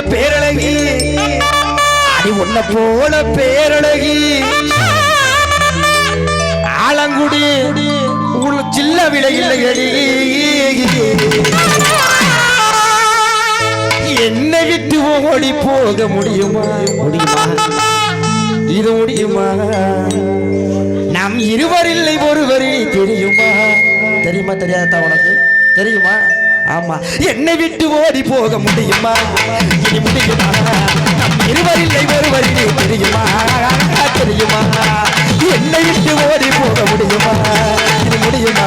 பேரழகி. அடி உன்ன போல பேரழகி. ஆலங்குடி. உள்ள சில்ல விலை இல்லையடி என்னை விட்டு ஓடி போக முடியுமா? முடியுமா? இது முடியுமா? நம் இருவரில்லை ஒருவரே தெரியுமா? தெரியுமா தெரியாதா உனக்கு? தெரியுமா? ஆமா என்னை விட்டு ஓடி போக முடியுமா? இனி முடியுமா? நம் இருவரில்லை ஒருவர் தெரியுமா? தெரியுமா? என்னை விட்டு ஓடி போக முடியுமா? இனி முடியுமா?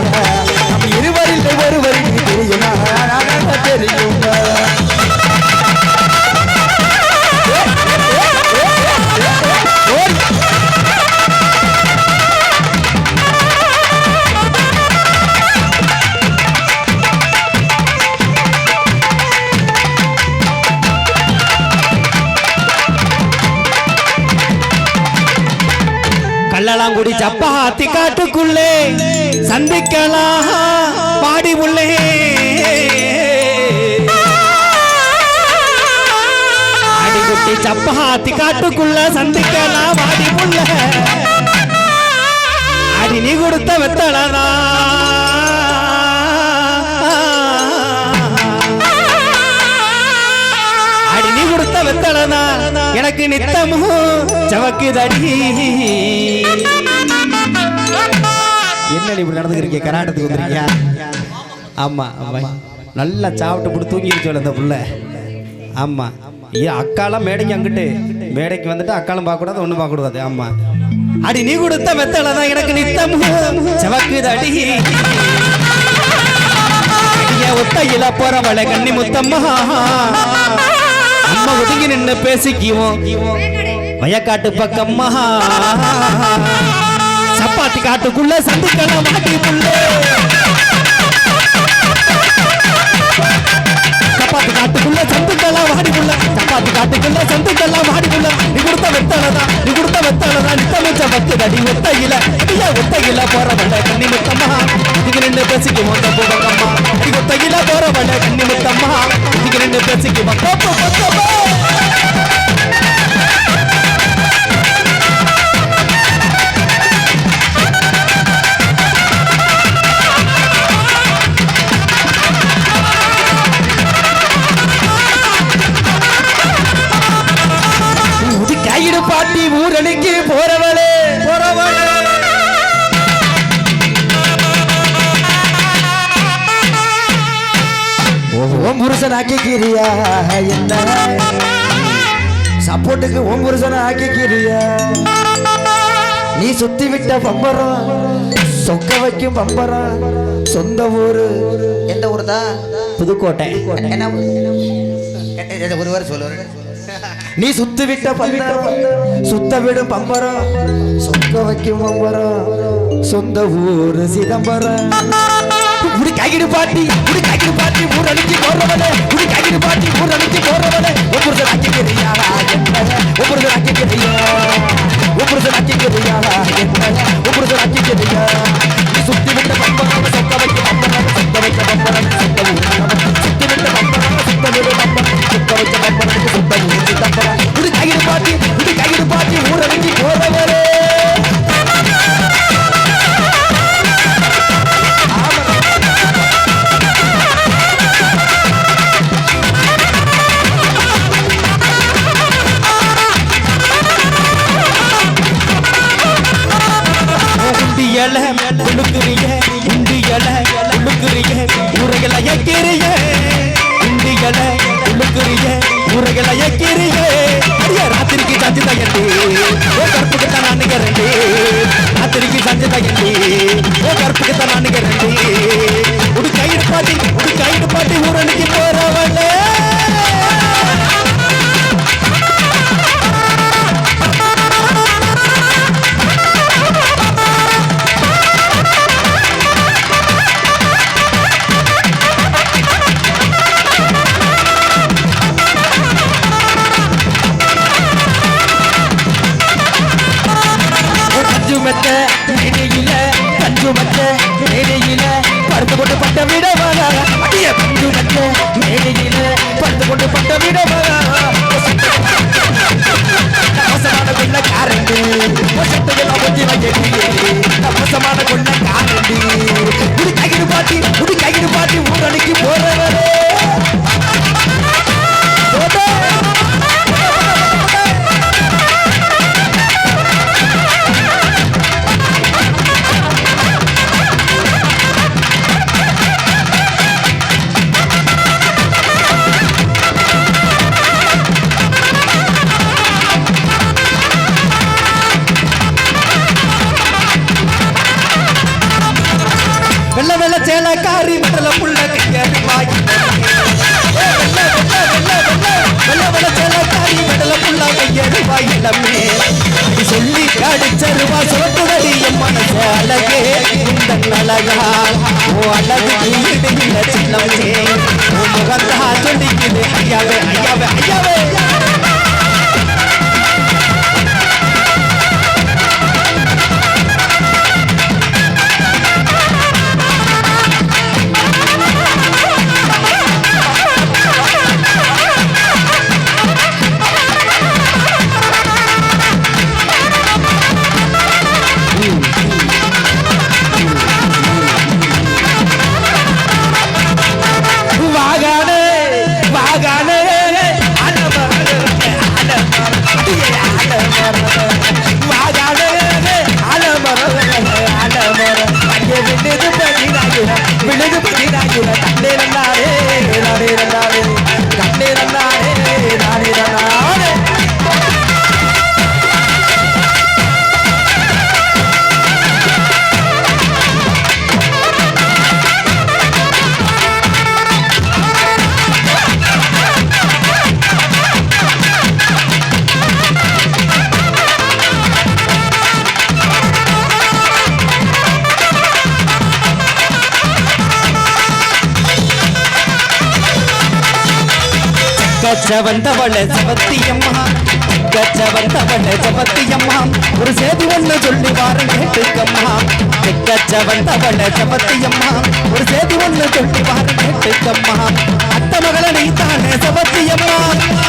காட்டுக்குள்ள சந்திக்கலாம் வாடி புள்ள அடி நீ கொடுத்த வெத்தலனா. அடி நீ கொடுத்த வெத்தலனா எனக்கு நித்தமும் சவக்குதடி என்ன இப்படி நடந்துக்கிறீங்க? கராட்டத்துக்கு வந்துருக்கீங்க ஆமா ஆமா நல்லா சாப்பிட்டு போட்டு தூங்கிருச்சு அந்த புள்ள. ஆமா. ஏன் அக்காலாம் மேடைங்க அங்கிட்டு. மேடைக்கு வந்துட்டு அக்காலும் பார்க்கக்கூடாது ஒன்றும் பார்க்கக்கூடாது. அம்மா அடி நீ கொடுத்த வெத்தலை தான் எனக்கு நித்தம். சவக்குதடி அடி. ஒத்தையில போறவளை கண்ணி முத்தம்மா. அம்மா ஒதுங்கி நின்று பேசிக்குவோம். வயக்காட்டு பக்கம்மா. சப்பாத்தி காட்டுக்குள்ள சந்திக்கலாம் மாட்டிக்குள்ள. சப்பாத்து காட்டுக்குள்ள சந்துக்கெல்லாம் வாடிக்குள்ள. சப்பாத்து காட்டுக்குள்ள சந்துக்கெல்லாம் வாடிக்குள்ள. நீ கொடுத்த வெத்தலதான் நீ கொடுத்த வெத்தலதான் நித்தமிச்ச பக்குதடி ஒத்தையில. ஐயா ஒத்தையில வண்ட கண்ணி முத்தம்மா. இதுக்கு நின்று பேசிக்கு வந்த பக்கம்மா நீ ஒத்தையில வண்ட கண்ணி முத்தம்மா. இதுக்கு நின்று பேசிக்கு வந்த பக்கம்மா ஆக்கிக்கிறியா நீ சுத்தி விட்ட பம்பரம் சொக்க வைக்கும் பம்பரம் சொந்த ஊரு? எந்த ஊர் தான் புதுக்கோட்டை. என்ன ஒரு வாரம் சொல்லு. நீ சுத்து விட்ட பம்பரம் சுத்த விடும் பம்பரம் சொக்க வைக்கும் பம்பரம் சொந்த ஊரு சிதம்பரம். உடி கையிடு பாட்டி உடி கையிடு பாட்டி போறவனே உடி கையிடு பாட்டி ஊர் அடிச்சு போறவனே அக்கிக்கிறியா ஒவ்வொரு அக்கிக்கிறியா ஒவ்வொரு அக்கிக்கிறியா நீ சுத்தி விட்ட பம்பரம் சொக்க வைக்க பம்பரம் சொக்க வைக்க பம்பரம் சொந்த சுத்தி விட்ட பம்பரம் சுத்த விடு பம்பரம் சுத்த வைக்க சுத்த பாட்டி உடி கையிடு பாட்டி மடல புள்ள கையடி அடி சொல்லி கடிச்சருவா சோட்டுவடி என் மனச அழகே இந்த அழகா ஓ அழகு இல்ல சின்னமே ஓ முகந்தா சொல்லிக்குது ஐயாவே ஐயாவே ஐயாவே கச்ச வந்தவள சபத்தியம்மா கச்ச வந்தவள சபத்தியம்மா ஒரு சேது ஒண்ணு சொல்லி வாரம் கேட்டுக்கம்மா. கச்ச வந்தவள சபத்தியம்மா ஒரு சேது ஒண்ணு சொல்லி வாரம் கேட்டுக்கம்மா. அத்த மகள நீ தானே சபத்தியம்மா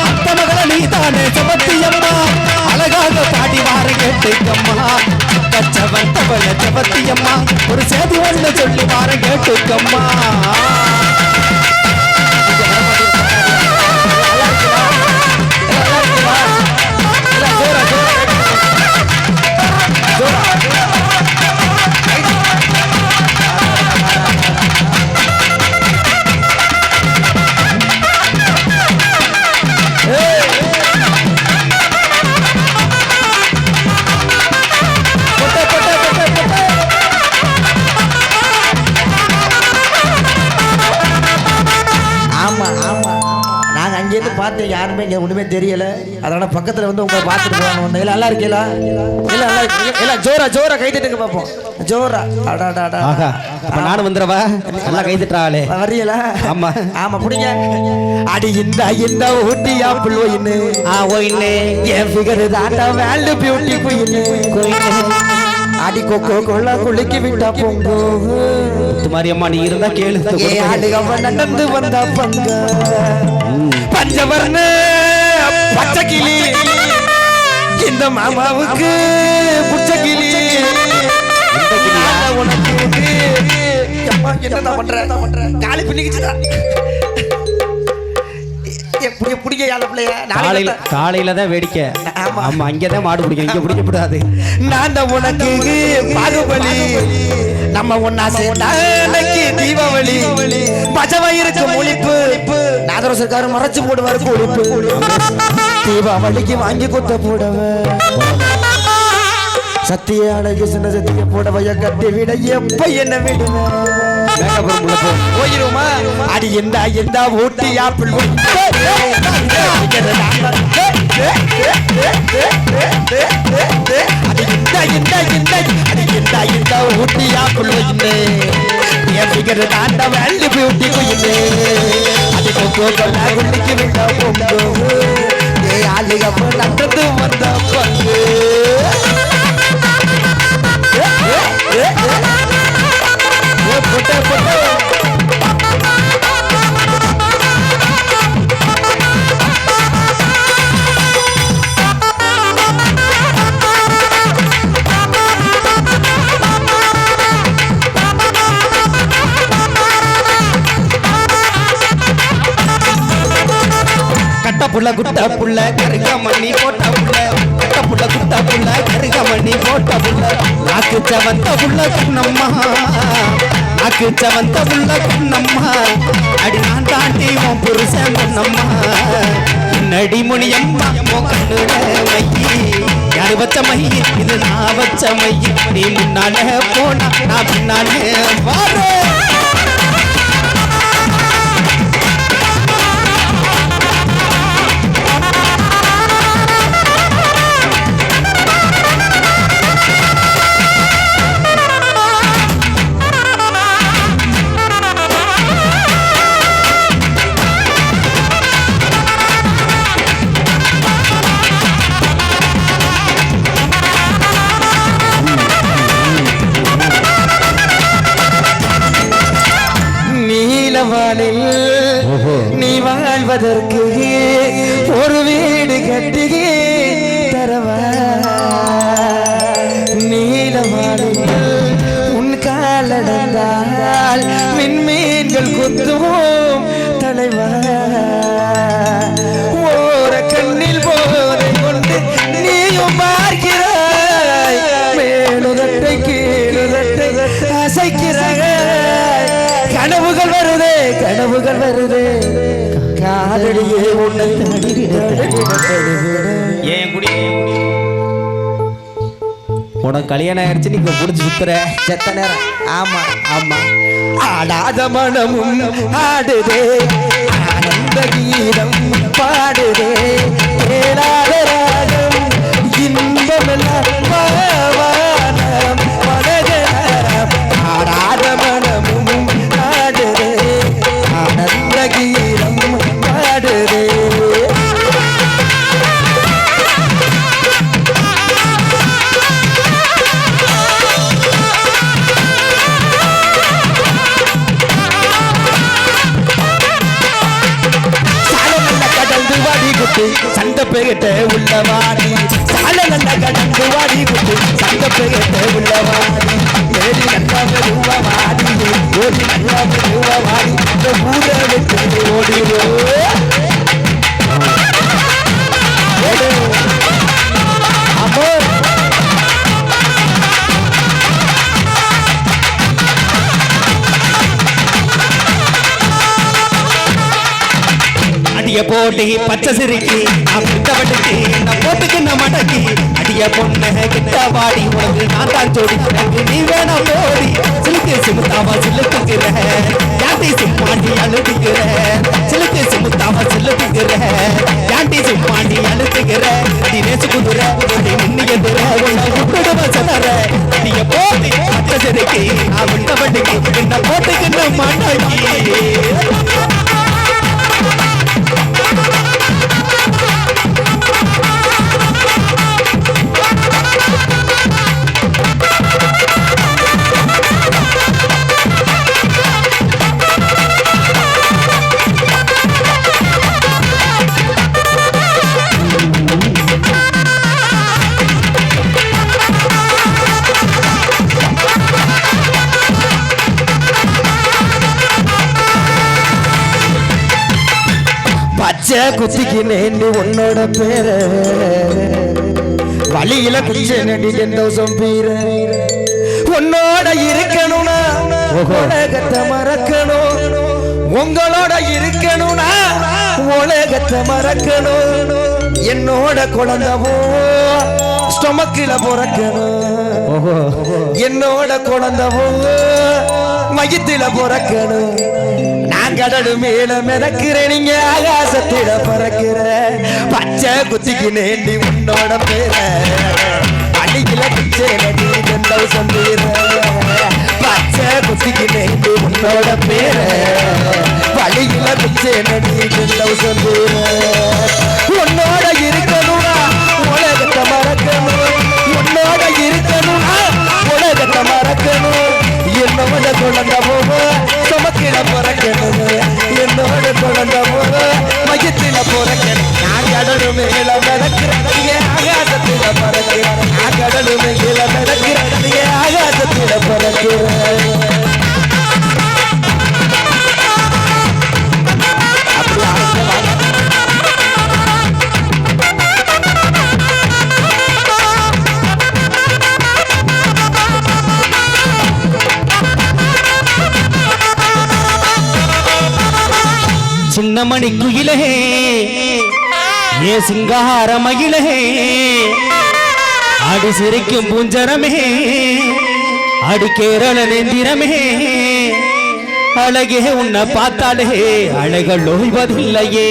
அத்த மகள நீ தானே சபத்தியம்மா அழகாக பாடி வாரம் கேட்டுக்கம்மா. கச்ச வந்தவள சபத்தியம்மா ஒரு சேது ஒண்ணு சொல்லி வாரம் கேட்டுக்கம்மா. தெரியல. அதனால பக்கத்துல வந்து உங்களை பார்த்துட்டு வந்தேன். இல்ல நல்லா இருக்கீங்களா? இல்ல நல்லா இல்ல ஜோரா ஜோரா கை தட்டுங்க பார்ப்போம் ஜோரா. அடாடாடா நானும் வந்துடவா? நல்லா கை தட்டுறாளே. வரியல ஆமா. ஆமா புடிங்க. அடி இந்த இந்த ஊட்டியா புள்ளுயின்னு ஆ ஓயின்னு என் ஃபிகர் தாண்டா வேல்டு பியூட்டி குயின்னு அடி கொக்கோ கொள்ள குளிக்கி விட்டா பொங்கோ. மாரியம்மா நீ இருந்தா கேளு நடந்து வந்தா பங்க. பஞ்சவர்ண. பச்சை கிளி இந்த மாமாவுக்கு புச்ச கிளி நான் உனக்கு அம்மா, என்னடா பண்ற? காலி பின்னிக்கிச்சுடா. புடிங்க புடிங்க யாழ பிள்ளைய. காலையில காலையில தான் வேடிக்கை. ஆமா. அங்கதான் மாடு பிடிக்கும். இங்க பிடிக்க கூடாது. நான் தான் உனக்கு பாகுபலி. நம்ம ஒன்னா சேர்ந்தா தீபாவளி. பச்சவயிருக்கு முழிப்பு. நாதர சர்க்காரு மறைச்சு போடுவாரு கொழுப்பு. தீபாவளிக்கு வாங்கி குத்த போடவ. சத்திய அழகு சின்ன சத்திய போடவைய கட்டி விட எப்ப என்ன விடுவேன் போயிருமா? அடி எந்த எந்த ஊட்டி ஆப்பிள் அடி இந்த இந்த இந்த அடி இந்த இந்த குழுந்து எம்பிக்கிற தாண்ட வெள்ளி பியூட்டி குயிலு. அது புள்ள குட்ட புள்ள கருக மண்ணி போட்ட புள்ள கட்ட புள்ள குட்ட புள்ள கருக மண்ணி போட்ட புள்ள. நாக்கு சவந்த புள்ள கண்ணம்மா. நாக்கு சவந்த புள்ள கண்ணம்மா. அடி நான் தாண்டி உன் புருஷன் பொண்ணம்மா நடி முனியம்மா உன் கண்ணுல மையி. யாரு வச்ச மையி? இது நான் வச்ச மையி. நீ முன்னால போனா நான் பின்னாலே வாரே. கனவுகள் வருதே. காதலியே உன்னை ஏன் குடி? உனக்கு கல்யாணம் ஆயிடுச்சு நீங்க புடிச்சு சுத்துற. செத்த நேரம். ஆமா ஆமா. ஆடாத மனமும் ஆடுதே. ஆனந்த கீதம் பாடுதே. கேளாத ராகம் இன்பமெல்லாம் அடிய போட்டி பச்சை சிரிக்கி நான் பிட்டவட்டுக்கு நான் போட்டுக்கு நான் மடக்கி. அடிய பொண்ணு கிட்ட வாடி உனக்கு நான் தான் ஜோடி. எனக்கு நீ வேணா போடி. சிலுக்கு சிமுத்தாவா சிலுக்குகிற யாண்டி சிம்மாண்டி அழுதுகிற சிலுக்கு சிமுத்தாவா சிலுக்குகிற யாண்டி சிம்மாண்டி அழுதுகிற தினேசு குதிர உன்னை நின்னு எதிர. உன்னை விட்டுடுவ சிலர அடிய போட்டி பச்சை சிரிக்கி நான் பிட்டவட்டுக்கு என்ன போட்டுக்கு நான் மடக்கி. பச்சை குத்திக்கு நேண்டி உன்னோட பேர. வழியில குச்ச நடி சந்தோஷம் பீர. உன்னோட இருக்கணும்னா உலகத்தை மறக்கணும். உங்களோட இருக்கணும்னா உலகத்தை மறக்கணும். என்னோட குழந்தவோ ஸ்டொமக்கில பிறக்கணும். என்னோட குழந்தவோ மயத்தில பிறக்கணும். நான் மேல மிதக்கிற நீங்க ஆகாசத்தில பறக்கிற. பச்சை குத்திக்கு நேண்டி உன்னோட பேர. அடிக்கல பிச்சை நடி ஜெண்டல் சந்தீர. பச்சை குத்திக்கு நேண்டி உன்னோட பேர. வழியில பிச்சை நடி ஜெண்டல் சந்தீர. பறக்கிறதையே ஆகாசத்தில் பறக்கிறேன் சின்ன மணி குயிலே ஏ சிங்கார அடி சிரிக்கும் பூஞ்சரமே அடி கேரள நேந்திரமே. அழகே உன்னை பார்த்தாலே அழகல் ஓய்வதில்லையே.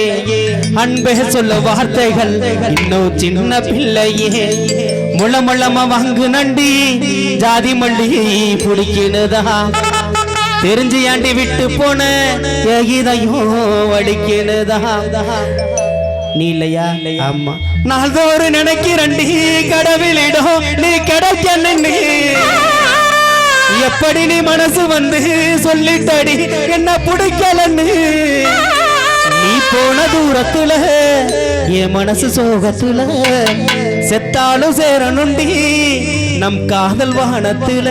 அன்பே சொல்ல வார்த்தைகள் இன்னும் சின்ன பிள்ளையே. முள முளமுளம வாங்கு நண்டி ஜாதி மல்லி பிடிக்கினதா? தெரிஞ்சு ஆண்டி விட்டு போன ஏகிதையும் அடிக்கினதா? நீ இல்லையா? ஆமா. நாள்தோறும் நினைக்கிறண்டி கடவுளிடம் நீ கிடைக்க எப்படி நீ மனசு வந்து சொல்லிட்டடி என்ன பிடிக்கலன்னு. நீ போன தூரத்துல என் மனசு சோகத்துல செத்தாலும் சேரணுண்டி நம் காதல் வானத்துல.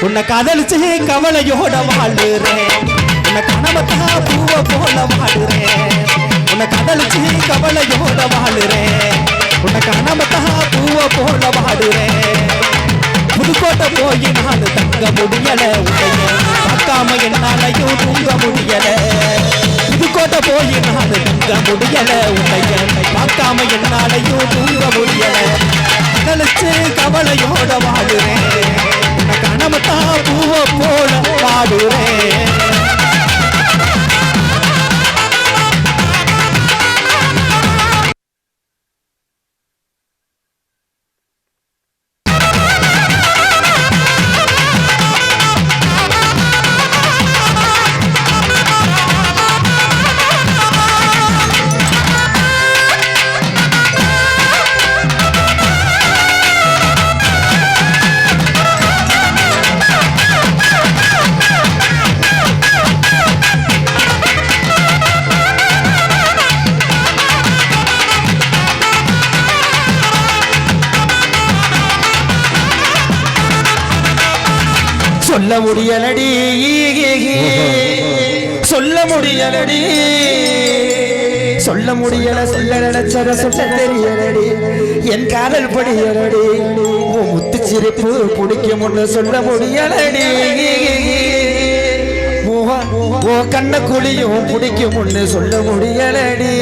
உன்னை காதலிச்சு கவலையோட வாழுறேன் உன்னை கனவத்தா பூவ போல வாழுறேன் உன்னை காதலிச்சு கவலையோட வாழுறேன் உன்னை கனவத்தா பூவ போல வாழுறேன் புதுக்கோட்டை போய் நான் தங்க முடியல. உடைய பார்க்காம என்னாலையும் தூங்க முடியல. புதுக்கோட்டை போய் நான் தங்க முடியல. உடைய பார்க்காம என்னாலையும் தூங்க முடியல. கழிச்சு கவலையோட வாழுறேன் உன்னை கனமத்தா பூவ போல வாடுறேன் முடியலடி. சொல்ல முடியலடி. சொல்ல முடியல சொல்ல நினைச்சத சொல்ல தெரியலடி. என் காதல் படியலடி. உன் முத்து சிரிப்பு பிடிக்கும் சொல்ல முடியலடி. ஓ கண்ண குழியும் பிடிக்கும் சொல்ல முடியலடி.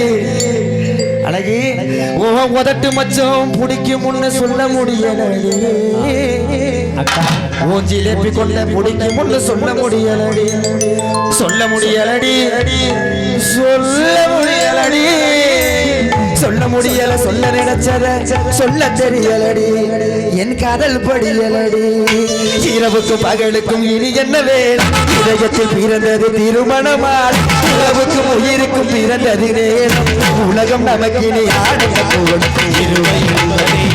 அழகி ஓ உதட்டு மச்சம் பிடிக்கும் சொல்ல முடியலடி. உன் கொண்ட பிடிக்கும் முன்னு சொல்ல முடியலடி. சொல்ல முடியலடி. சொல்ல முடியலடி. சொல்ல முடியல சொல்ல நினைச்சத சொல்ல தெரியலடி. என் காதல் படியலடி. இரவுக்கும் பகலுக்கும் இனி என்ன வேல்? இதயத்தில் பிறந்தது திருமணமால். உறவுக்கும் உயிருக்கும் பிறந்தது நேரம் உலகம் நமக்கு இனி ஆனந்த புகழ்